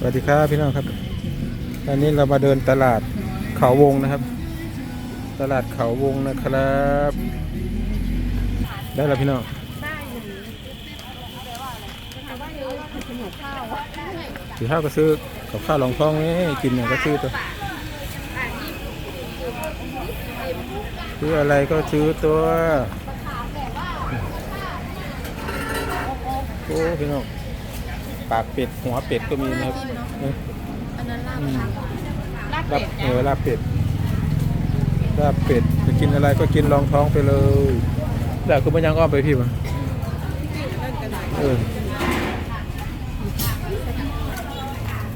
สวัสดีครับพี่น้องครับ ตอนนี้เรามาเดินตลาดเขาวงนะครับ ตลาดเขาวงนะครับ ได้แล้วพี่น้องได้อยู่แต่ว่าเออขนมข้าวอะสีข้าวก็ซื้อกับข้าวรองท้องนี่กินเนี่ยก็ซื้อตัวซื้ออะไรก็ซื้อตัวโอ้พี่น้อง ปากเป็ด หัวเป็ดก็มีนะครับเอออันนั้นลาบอืมลาบลาเป็บดเออลาบเป็ดลาบเป็ดจะกินอะไรก็กินรองท้องไปเลยแล้วคือมันยังอ้อมไปพี่มาเออ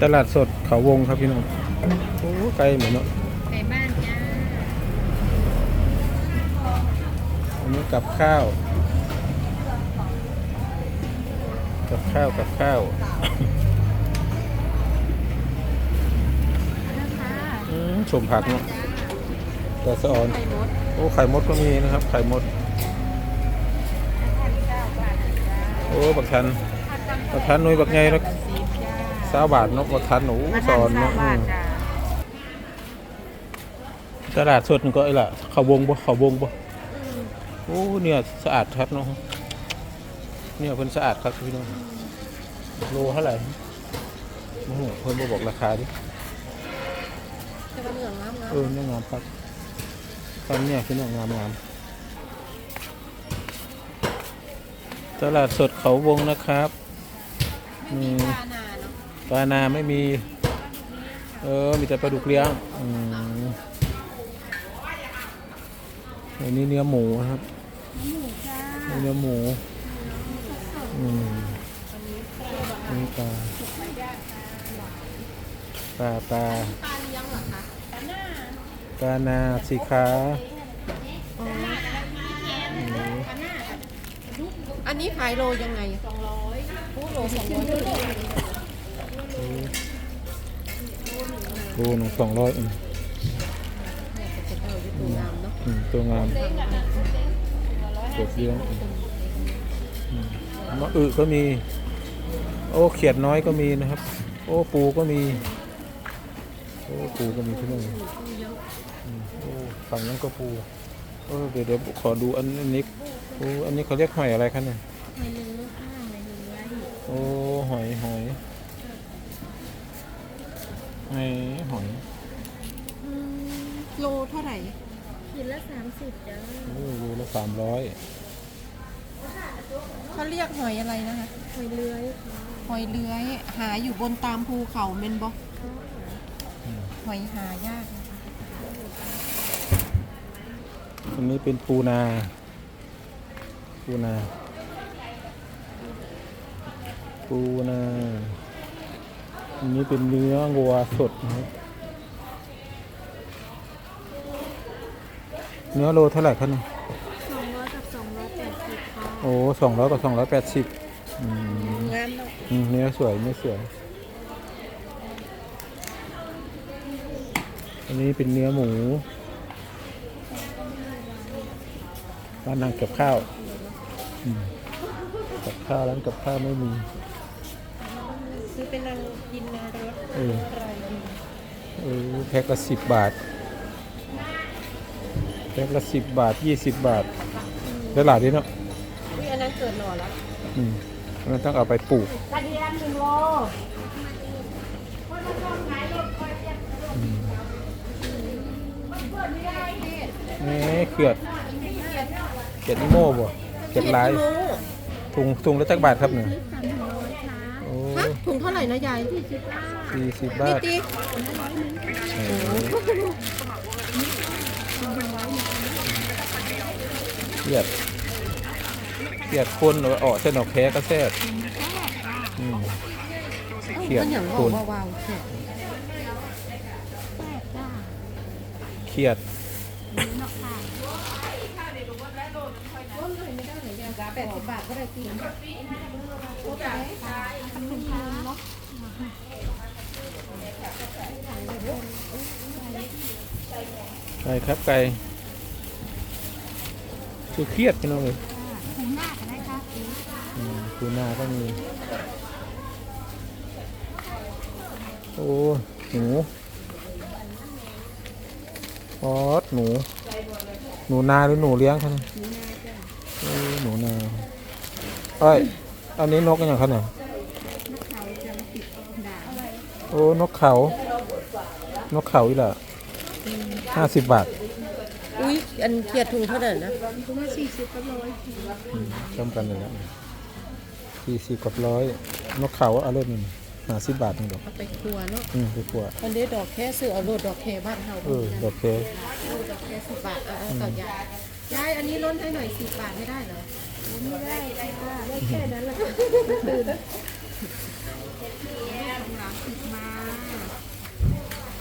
ตลาดสดเขาวงครับพี่น้องโอ้ไกลเหมือนเนาะในบ้านจ้าอันนี้กับข้าว กับข้าวกับข้าวนะคะอืมชมผักเนาะแต่สะออนไข่มดโอ้ไข่มดก็มีนะครับ ไข่มดเก้าบาทจ้าโอ้บักทันบักทันหนุ่ยบักไงเนาะสิบจ้าสาวบาทเนาะบักทันหนูสอนเนาะอืมจ้าตลาดสดนี่ก็ไอ้ล่ะเขาวงบ่เขาวงบ่โอ้เนี่ยสะอาดครับเนาะ เนี่ยเพิ่นสะอาดครับพี่น้องโลเท่าไหร่โอ้โหเพิ่นบ่บอกราคาดิจะมาเหลืองงามงามเออเนี่ยงามครับตอนเนี้ยพี่น้องงามงามตลาดสดเขาวงนะครับไม่มีปลานาเนาะปลานาไม่มี เออ มีแต่ปลาดุกเลี้ยงอืมอันนี้เนื้อหมูนะครับหมูจ้านี่เนื้อหมู อืมนี่ปลาปลาปลาปลาหน้าสีขาอันนี้ขายโลยังไงสองร้อยผู้โลสองร้อยโลหนึ่งสองร้อยตัวงามตัวเลี้ยง มะอึก็มี โอ้เขียดน้อยก็มีนะครับ โอ้ปูก็มี โอ้ปูก็มีที่นู่นอืมโอ้ฝั่งนั้นก็ปูเออเดี๋ยวเดี๋ยวขอดูอันอันนี้โอ้อันนี้เขาเรียกหอยอะไรครับเนี่ยหอยยื้อหอยยื้อโอ้หอยหอยหอยหอยโลเท่าไหร่ขีดละสามสิบจ้าโอ้โลละสามร้อย เขาเรียกหอยอะไรนะคะ หอยเลื้อยหอยเลื้อย หาอยู่บนตามภูเขาเมนบอหอยหายากนะคะอันนี้เป็นปูนา ปูนา ปูนาอันนี้เป็นเนื้อวัวสดนะครับเนื้อโลเท่าไหร่ครับเนี่ย โอ้สองร้อยกับสองร้อยแปดสิบอืมงามเนาะอืมเนื้อสวยเนื้อสวย อันนี้เป็นเนื้อหมูร้านนั่งกับข้าวอืมกับข้าวร้านกับข้าวไม่มี ซื้อเป็นนางกินนารสเออไรดีเออแพ็คละสิบบาทแพ็คละสิบบาทยี่สิบบาท ได้หลายดีเนาะอุ้ยอันนั้น เกิดหน่อแล้วอืมมันต้องเอาไปปลูกกระเทียมหนึ่งโลนี่เขียดเขียดนิโม่บ่เขียดลายถุงถุงละจักบาทครับเนี่ยโอ้ฮะถุงเท่าไหร่นะยายสี่สิบบานี่ทตีโอ้เขียดเขียดคนหรือว่าออกเส้นออกแพ้ก็แซ่บอืม เขียดมันอย่างคนว่าวาวๆเขียดเขียดแปดสิบบาทก็ได้กินไก่ครับไก่คือเครียดพี่น้องเลย ถุงหน้าก็ได้ค่ะอืม ปูนาก็มี โอ้หนูออดหนู หนูนาหรือหนูเลี้ยงคะเนี่ยโอ้หนูนาเอ้ยอันนี้นกกันอย่างคะเนี่ยโอ้ นกเขา นกเขาอีหล่ะห้าสิบบาท อุ้ยอันเขียดถุงเท่าไหร่นะจำกันเลยนะ สี่สิบกับร้อยนกเขาเอาเริ่มหนึ่งห้าสิบบาทหนึ่งดอกเอาไปครัวเนาะอืมไปกว่าอันนี้ดอกแค่ซื้อเอาโลดดอกแค่บ้านเฮาเออดอกเคดอกแค่สิบบาทเอาเอาต่อยายยายอันนี้ลดให้หน่อยสิบบาทไม่ได้เหรอไม่ได้ค่ะได้แค่นั้นแหละตื่นร้านสิบมา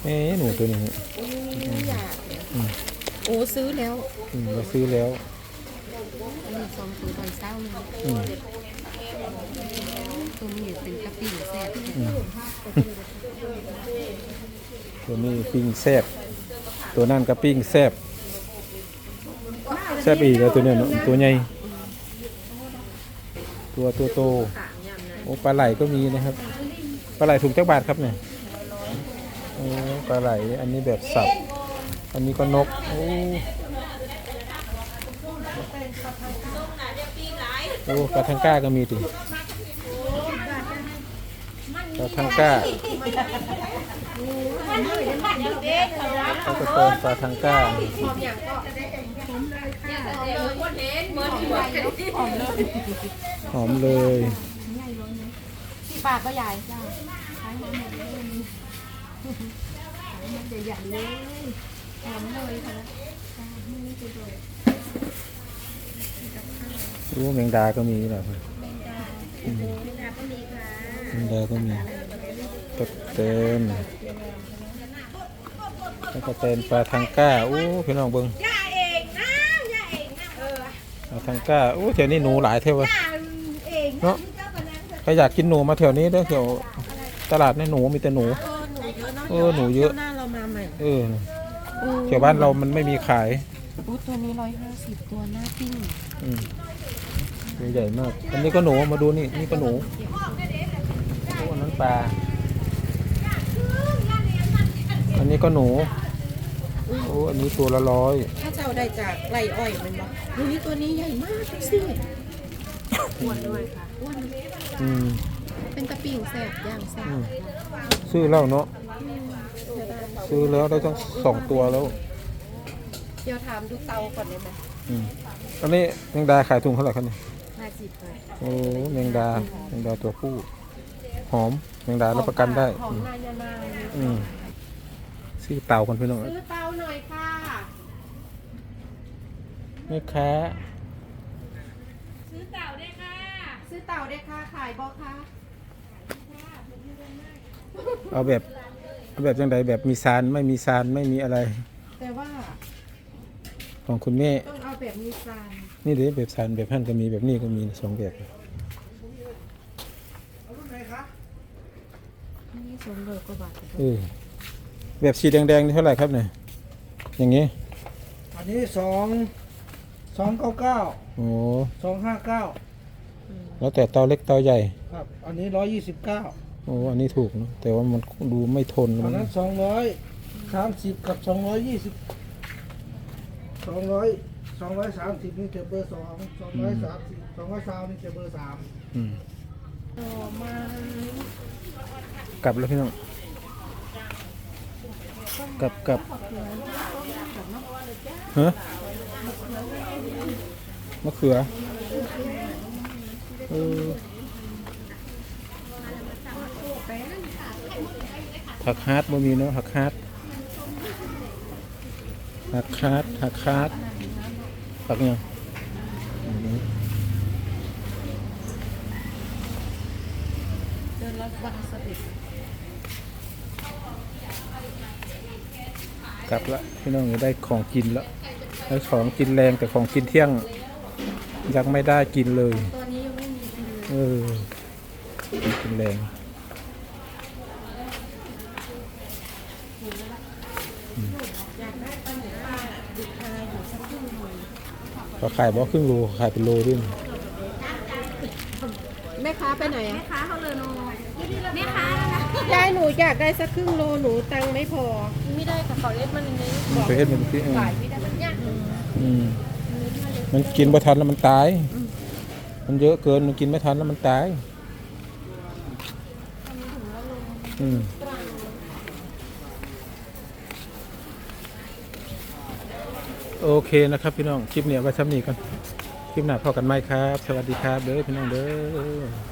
เอ๊ะหนูตัวนี้อุ้ยอยากโอ้ซื้อแล้วอืมเราซื้อแล้ว อันนี้สองตัวตอนเช้าเลยอืมตัวนี้เป็นกะปิแซ่บตัวนี้ปิ้งแซบตัวนั่นก็ปิ้งแซบแซบอีกแล้วตัวเนี้ยตัวใหญ่ตัวตัวโตโอ้ปลาไหลก็มีนะครับปลาไหลถุงจักบาทครับเนี่ยโอ้ปลาไหลอันนี้แบบสับ อันนี้ก็นกโอ้ โอ้ปลาทังก้าก็มีดิปลาทังก้าเขาจะเติมปลาทังก้าหอมเลยสิบบาทก็ใหญ่จ้าใหญ่เลยหอมเลยค่ะ รู้แมงดาก็มีเหรอครับแมงดาก็มีค่ะแมงดาก็มีกระเตนแล้วก็เตนปลาทังก้าโอ้พี่น้องเบิ้งย่าเองนะย่าเองนะเออปลาทังก้าโอ้แถวนี้หนูหลายเท่าวะย่าเองเนาะเจ้ากันนั้นเถอะใครอยากกินหนูมาแถวนี้เด้อแถวตลาดในหนูมีแต่หนูเออหนูเยอะเนาะเออหนูเยอะหน้าเรามาใหม่เออแถวบ้านเรามันไม่มีขายอู้ตัวนี้ร้อยห้าสิบตัวหน้าปิ้งอืม ตัวใหญ่มาก อันนี้ก็หนูมาดูนี่ นี่ก็หนูโอ้อันนั้นปลา อันนี้ก็หนู โอ้ อันนี้ตัวละร้อย ถ้าเจ้าได้จากไรอ้อยมันบอกดูนี่ตัวนี้ใหญ่มากดูสิอ้วนด้วยค่ะอ้วนอืม เป็นตะปิ่งแสบย่างแสบอืม ซื้อแล้วเนาะ ซื้อแล้วได้ทั้งสองตัวแล้ว เดี๋ยวถามดูเตาก่อนได้ไหมอืม อันนี้แมงดาขายถุงเท่าไหร่ครับเนี่ย ห้าสิบเลยโอ้แมงดาแมงดาตัวผู้หอมแมงดารับประกันได้ออืมนายานาอืมซื้อเต่ากันพี่น้องซื้อเตาหน่อยค่ะแม่ค้าซื้อเต่าได้ค่ะซื้อเต่าได้ค่ะขายบอค่ะเอาแบบเอาแบบจังไดแบบมีซานไม่มีซานไม่มีอะไรแต่ว่าของคุณแม่ต้องเอาแบบมีฟาน นี่เด้แบบซานแบบหั่นก็มีแบบนี้ก็มีสองแบบนี่สมเด็จกว่าบาทเออแบบสีแดงๆนี่เท่าไหร่ครับเนี่ยอย่างงี้ อันนี้สองสองเก้าเก้าโอ้สองห้าเก้าแล้วแต่เตาเล็กเตาใหญ่ครับ อันนี้ร้อยยี่สิบเก้าโอ้อันนี้ถูกเนอะแต่ว่ามันดูไม่ทนอัมันนนั้นสองร้อยสามสิบกับสองร้อยยี่สิบสองร้อย สองร้อยสามสิบนี่จะเบอร์สองสองร้อยสามสิบสองร้อยสามนี่จะเบอร์สามอืมต่อมากลับแล้วพี่น้องกลับกลับฮะมะเขือเออผักฮาร์ดบ่มีเนาะผักฮาร์ดผักฮาร์ดผักฮาร์ดักยังเดินรับวันเสด็จกลับละพี่น้องได้ของกินแล้วได้ของกินแรงแต่ของกินเที่ยง ยังไม่ได้กินเลยตออกินนี้ยังไม่มีกินเลยเออกินแรง ก็ขายบอกครึ่งโลขายเป็นโลด้วยนี่แม่ค้าไปไหนอะค้าเขาเลยโนแม่ค้านะยายหนูอยากได้สักครึ่งโลหนูตังค์ไม่พอ ไม่ได้กับเขาเล็ดมันนี้มันไปเฮ็ดมันพี่เออขายไม่ได้มันยากอืมมันกินไม่ทันแล้วมันตาย มันเยอะเกินมันกินไม่ทันแล้วมันตาย อืม โอเคนะครับพี่น้องคลิปเนี้ยไว้ซ้ำนี้กันคลิปหน้าพอกันไหมครับ สวัสดีครับเด้อพี่น้องเด้อ